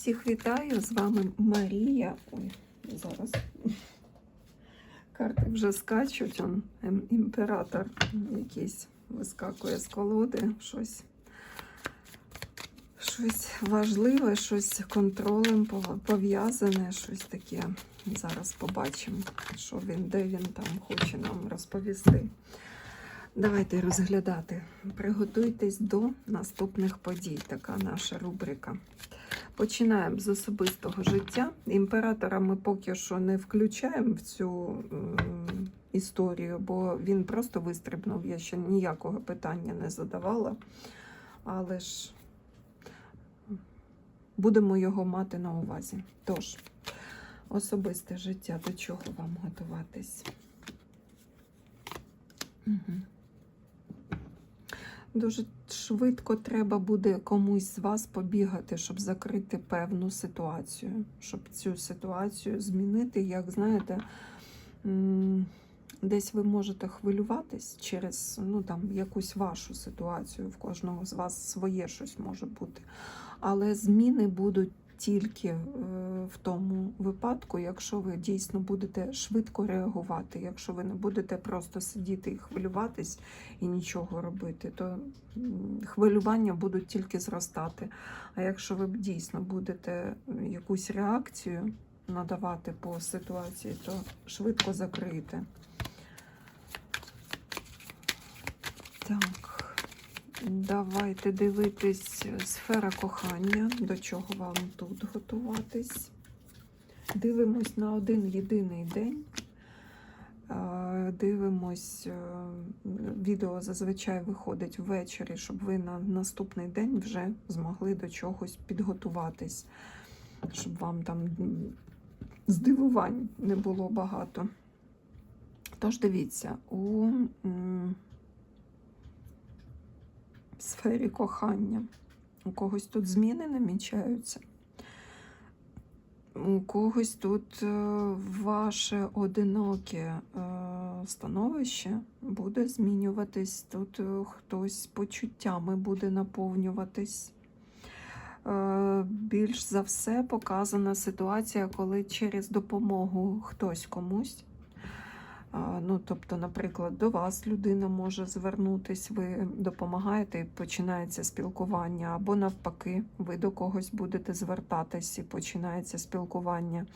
Всіх вітаю, з вами Марія. Ой, зараз карти вже скачуть, он ем, імператор якийсь вискакує з колоди, щось, щось важливе, щось контролем пов'язане, щось таке. Зараз побачимо, що він, де він там хоче нам розповісти. Давайте розглядати. Приготуйтесь до наступних подій. Така наша рубрика. Починаємо з особистого життя. Імператора ми поки що не включаємо в цю історію, бо він просто вистрибнув. Я ще ніякого питання не задавала. Але ж будемо його мати на увазі. Тож, особисте життя, до чого вам готуватись? Угу. Дуже швидко треба буде комусь з вас побігати, щоб закрити певну ситуацію, щоб цю ситуацію змінити. Як знаєте, десь ви можете хвилюватись через ну, там, якусь вашу ситуацію. В кожного з вас своє щось може бути. Але зміни будуть тільки е, в тому випадку, якщо ви дійсно будете швидко реагувати, якщо ви не будете просто сидіти і хвилюватись і нічого робити, то хвилювання будуть тільки зростати. А якщо ви дійсно будете якусь реакцію надавати по ситуації, то швидко закриєте. Так. Давайте дивитись сфера кохання, до чого вам тут готуватись. Дивимось на один єдиний день. Дивимось, е, відео зазвичай виходить ввечері, щоб ви на наступний день вже змогли до чогось підготуватись, щоб вам там здивувань не було багато. Тож дивіться, у м, сфері кохання. У когось тут зміни намічаються. У когось тут е, ваше одиноке е, становище буде змінюватись. Тут е, хтось почуттями буде наповнюватись. Більш за все показана ситуація, коли через допомогу хтось комусь Ну, тобто, наприклад, до вас людина може звернутись, ви допомагаєте і починається спілкування, або навпаки, ви до когось будете звертатись і починається спілкування.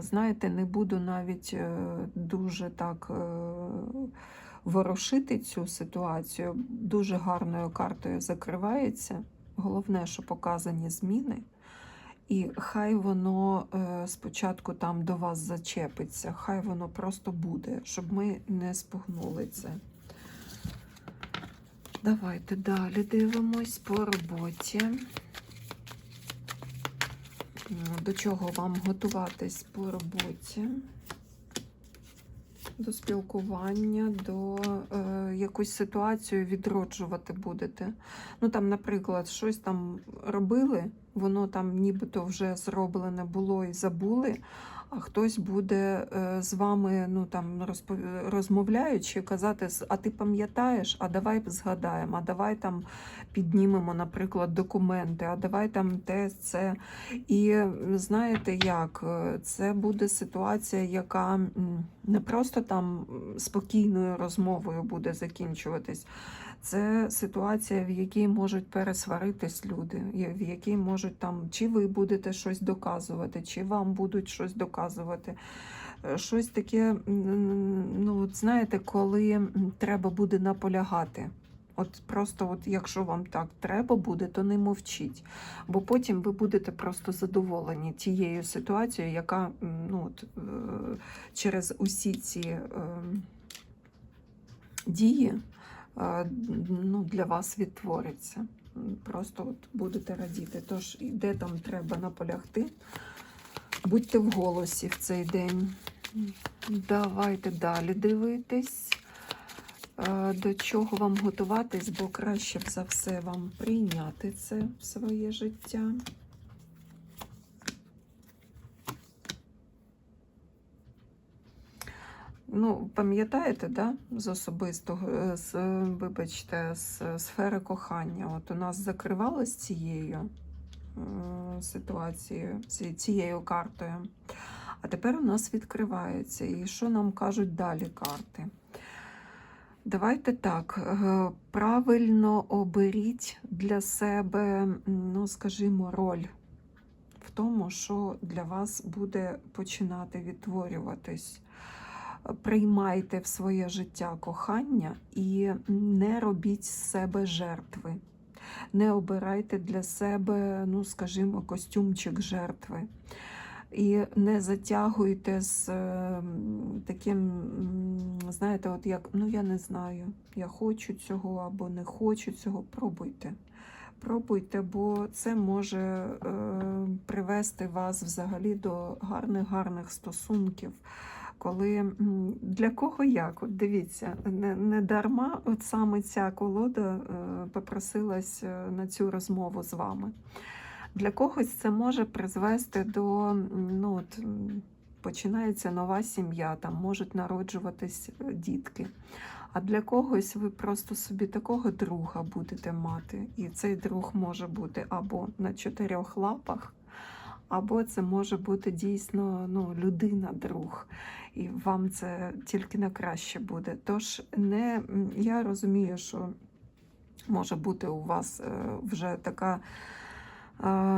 Знаєте, не буду навіть е, дуже так е, ворошити цю ситуацію. Дуже гарною картою закривається. Головне, що показані зміни. І хай воно е, спочатку там до вас зачепиться, хай воно просто буде, щоб ми не спугнули це. Давайте далі дивимось по роботі. До чого вам готуватись по роботі? До спілкування, до е, якусь ситуацію відроджувати будете. Ну там, наприклад, щось там робили, воно там нібито вже зроблене було і забули, а хтось буде е, з вами, ну там розпов- розмовляючи, казати, а ти пам'ятаєш, а давай згадаємо, а давай там піднімемо, наприклад, документи, а давай там те, це. І знаєте як, е, це буде ситуація, яка не просто там спокійною розмовою буде закінчуватись. Це ситуація, в якій можуть пересваритись люди, в якій можуть там, чи ви будете щось доказувати, чи вам будуть щось доказувати. Е, Щось таке, ну, знаєте, коли треба буде наполягати. От просто, от якщо вам так треба буде, то не мовчіть. Бо потім ви будете просто задоволені тією ситуацією, яка ну, от, е, через усі ці е, дії е, ну, для вас відтвориться. Просто от будете радіти. Тож, де там треба наполягти, будьте в голосі в цей день. Давайте далі дивитись. Е, До чого вам готуватись, бо краще за все вам прийняти це в своє життя. Ну, пам'ятаєте, да, з особистого, е, з, е, вибачте, з сфери кохання. От у нас закривалось цією ситуацією, ці- цією картою. А тепер у нас відкривається. І що нам кажуть далі карти? Давайте так, е, правильно оберіть для себе, ну, скажімо, роль в тому, що для вас буде починати відтворюватись. Приймайте в своє життя кохання і не робіть з себе жертви. Не обирайте для себе, ну, скажімо, костюмчик жертви. І не затягуйте з е, таким, знаєте, от як, ну я не знаю, я хочу цього або не хочу цього. Пробуйте. Пробуйте, бо це може е, привести вас взагалі до гарних гарних стосунків. Коли для кого як? От дивіться, не, не дарма от саме ця колода е, попросилась е, на цю розмову з вами. Для когось це може призвести до ну, от, починається нова сім'я, там можуть народжуватись е, дітки. А для когось ви просто собі такого друга будете мати. І цей друг може бути або на чотирьох лапах, або це може бути дійсно ну, людина-друг. І вам це тільки на краще буде. Тож не, я розумію, що може бути у вас е, вже така.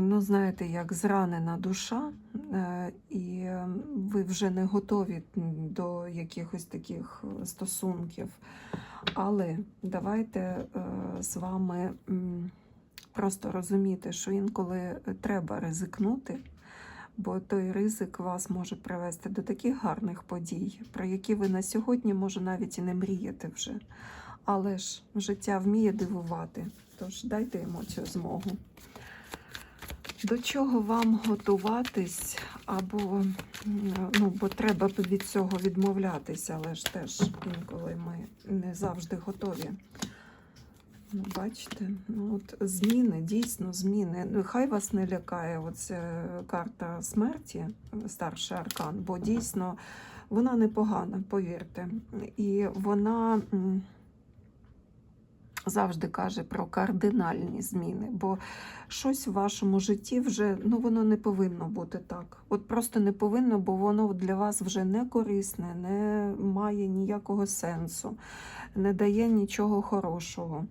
Ну, знаєте, як зранена душа, е, і е, ви вже не готові до якихось таких е, стосунків. Але давайте з вами просто розуміти, що інколи треба ризикнути, бо той ризик вас може привести до таких гарних подій, про які ви на сьогодні, може, навіть і не мрієте вже. Але ж життя вміє дивувати, тож дайте йому цю змогу. До чого вам готуватись, або ну, бо треба б від цього відмовлятися, але ж теж інколи ми не завжди готові. Ну, бачите, ну от зміни, дійсно зміни. Ну, хай вас не лякає оця карта смерті, старший аркан, бо дійсно вона непогана, повірте. І вона. Завжди каже про кардинальні зміни, бо щось в вашому житті вже ну воно не повинно бути так. От просто не повинно, бо воно для вас вже не корисне, не має ніякого сенсу, не дає нічого хорошого.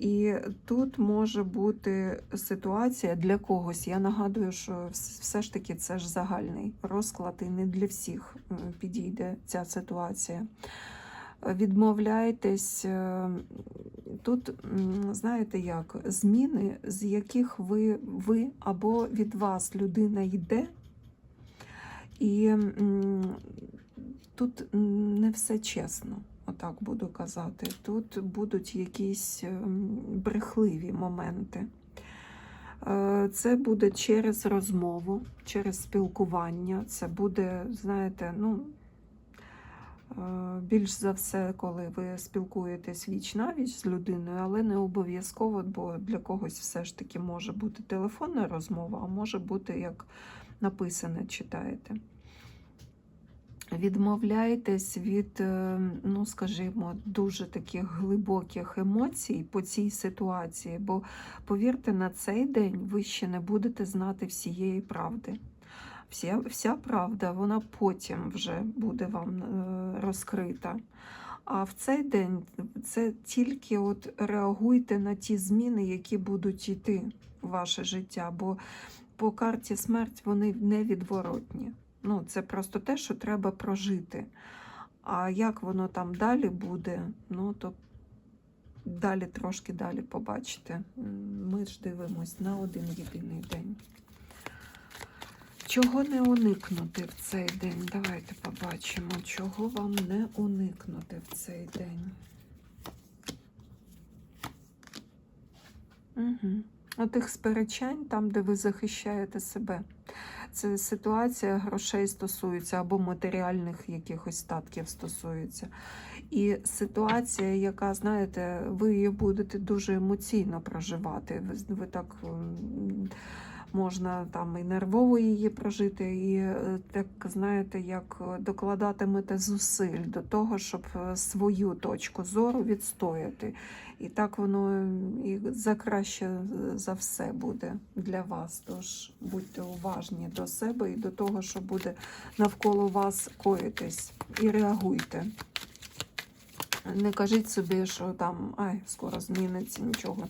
І тут може бути ситуація для когось. Я нагадую, що все ж таки це ж загальний розклад, і не для всіх підійде ця ситуація відмовляєтесь. е, Тут, знаєте як, зміни, з яких ви, ви або від вас людина йде, і тут не все чесно, отак буду казати. Тут будуть якісь ем, брехливі моменти. Е, Це буде через розмову, через спілкування. Це буде, знаєте, ну, Більш за все, коли ви спілкуєтесь віч на віч з людиною, але не обов'язково, бо для когось все ж таки може бути телефонна розмова, а може бути як написане, читаєте. Відмовляйтесь від, е, ну скажімо, дуже таких глибоких емоцій по цій ситуації, бо повірте, на цей день ви ще не будете знати всієї правди. Вся, вся правда, вона потім вже буде вам е, розкрита. А в цей день це тільки от реагуйте на ті зміни, які будуть йти в ваше життя, бо по карті смерть вони невідворотні. Ну, це просто те, що треба прожити. А як воно там далі буде, ну то далі трошки далі побачите. Ми ж дивимось на один єдиний день. Чого не уникнути в цей день? Давайте побачимо, чого вам не уникнути в цей день. Угу. Отих сперечань, там, де ви захищаєте себе. Це ситуація грошей стосується або матеріальних якихось статків стосується. І ситуація, яка, знаєте, ви її будете дуже емоційно проживати. Ви, ви так можна там і нервово її прожити, і е, так знаєте, як е, докладатимете зусиль до того, щоб е, свою точку зору відстояти. І так воно і за краще за все буде для вас. Тож будьте уважні до себе і до того, що буде навколо вас коїтись, і реагуйте. Не кажіть собі, що там ай, скоро зміниться, нічого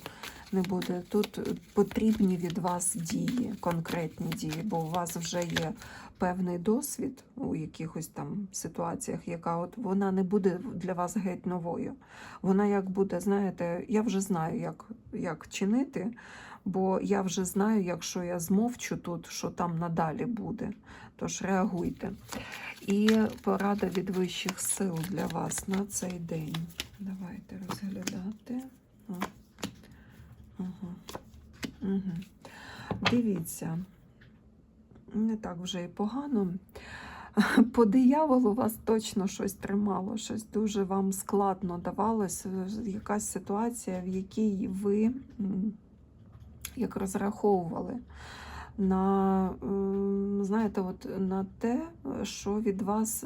не буде. Тут потрібні від вас дії, конкретні дії, бо у вас вже є певний досвід у якихось там ситуаціях, яка от вона не буде для вас геть новою. Вона як буде, знаєте, я вже знаю, як, як чинити, бо я вже знаю, якщо я змовчу тут, що там надалі буде. Тож реагуйте. І порада від вищих сил для вас на цей день. Давайте розглядати. Дивіться, не так вже і погано. По дияволу вас точно щось тримало, щось дуже вам складно давалось, якась ситуація, в якій ви як розраховували на, знаєте, от на те, що від вас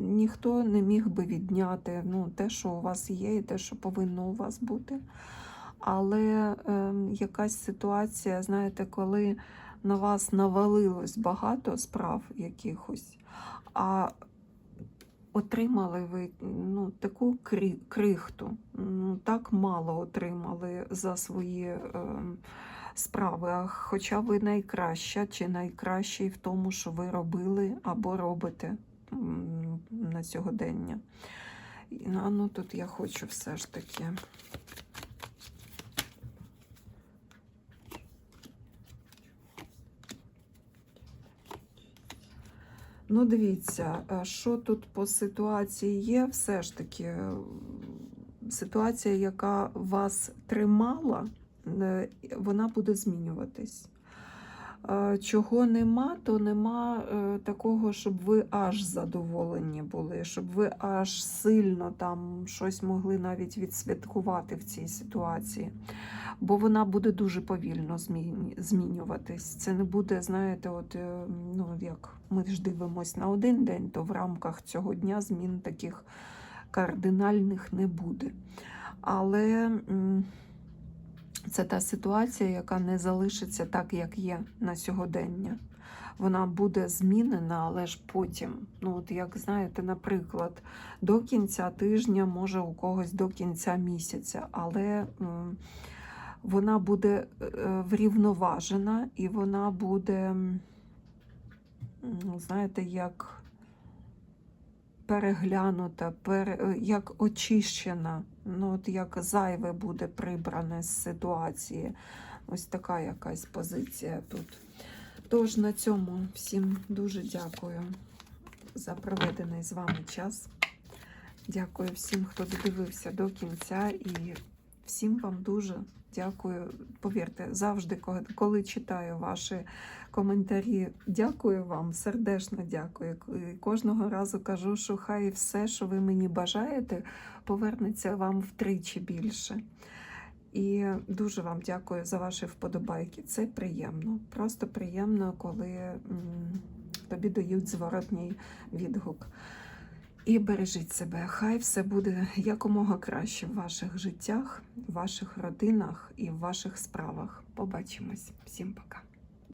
ніхто не міг би відняти. Ну, те, що у вас є, і те, що повинно у вас бути. Але ем, якась ситуація, знаєте, коли на вас навалилось багато справ якихось, а отримали ви ну, таку крі- крихту, ну, так мало отримали за свої ем, справи. Хоча ви найкраща чи найкращий в тому, що ви робили або робите на сьогодення. А ну тут я хочу все ж таки. Ну, дивіться, е, що тут по ситуації є, все ж таки е, ситуація, яка вас тримала, е, вона буде змінюватись. Чого нема, то нема е, такого, щоб ви аж задоволені були, щоб ви аж сильно там щось могли навіть відсвяткувати в цій ситуації. Бо вона буде дуже повільно змінюватись. Це не буде, знаєте, от е, ну як ми ж дивимося на один день, то в рамках цього дня змін таких кардинальних не буде. Але це та ситуація, яка не залишиться так, як є на сьогодення. Вона буде змінена, але ж потім. Ну, от як знаєте, наприклад, до кінця тижня, може у когось до кінця місяця, але вона буде е, врівноважена і вона буде, знаєте, як переглянута, пере, е, як очищена, ну, от як зайве буде прибране з ситуації. Ось така якась позиція тут. Тож на цьому всім дуже дякую за проведений з вами час. Дякую всім, хто додивився до кінця, і всім вам дуже дякую. Повірте, завжди, коли- читаю ваші коментарі, дякую вам, сердечно дякую. Кожного разу кажу, що хай все, що ви мені бажаєте, повернеться вам втричі більше. І дуже вам дякую за ваші вподобайки. Це приємно. Просто приємно, коли тобі дають зворотній відгук. І бережіть себе. Хай все буде якомога краще в ваших життях, в ваших родинах і в ваших справах. Побачимось. Всім пока.